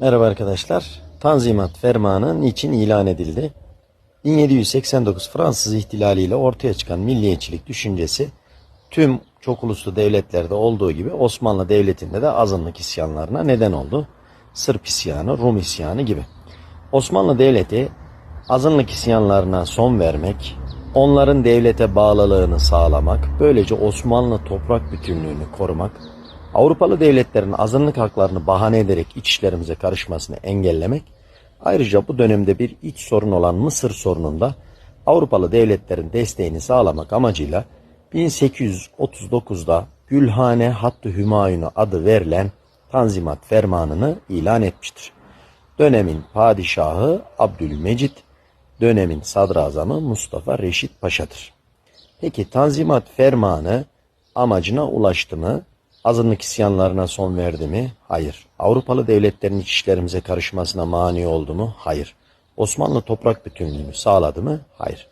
Merhaba arkadaşlar. Tanzimat Fermanı niçin ilan edildi? 1789 Fransız ihtilaliyle ortaya çıkan milliyetçilik düşüncesi tüm çok uluslu devletlerde olduğu gibi Osmanlı Devleti'nde de azınlık isyanlarına neden oldu. Sırp isyanı, Rum isyanı gibi. Osmanlı Devleti azınlık isyanlarına son vermek, onların devlete bağlılığını sağlamak, böylece Osmanlı toprak bütünlüğünü korumak, Avrupalı devletlerin azınlık haklarını bahane ederek iç işlerimize karışmasını engellemek, ayrıca bu dönemde bir iç sorun olan Mısır sorununda Avrupalı devletlerin desteğini sağlamak amacıyla 1839'da Gülhane Hattı Hümayunu adı verilen Tanzimat Fermanı'nı ilan etmiştir. Dönemin padişahı Abdülmecit, dönemin sadrazamı Mustafa Reşit Paşa'dır. Peki Tanzimat Fermanı amacına ulaştı mı? Azınlık isyanlarına son verdi mi? Hayır. Avrupalı devletlerin iç işlerimize karışmasına mani oldu mu? Hayır. Osmanlı toprak bütünlüğünü sağladı mı? Hayır.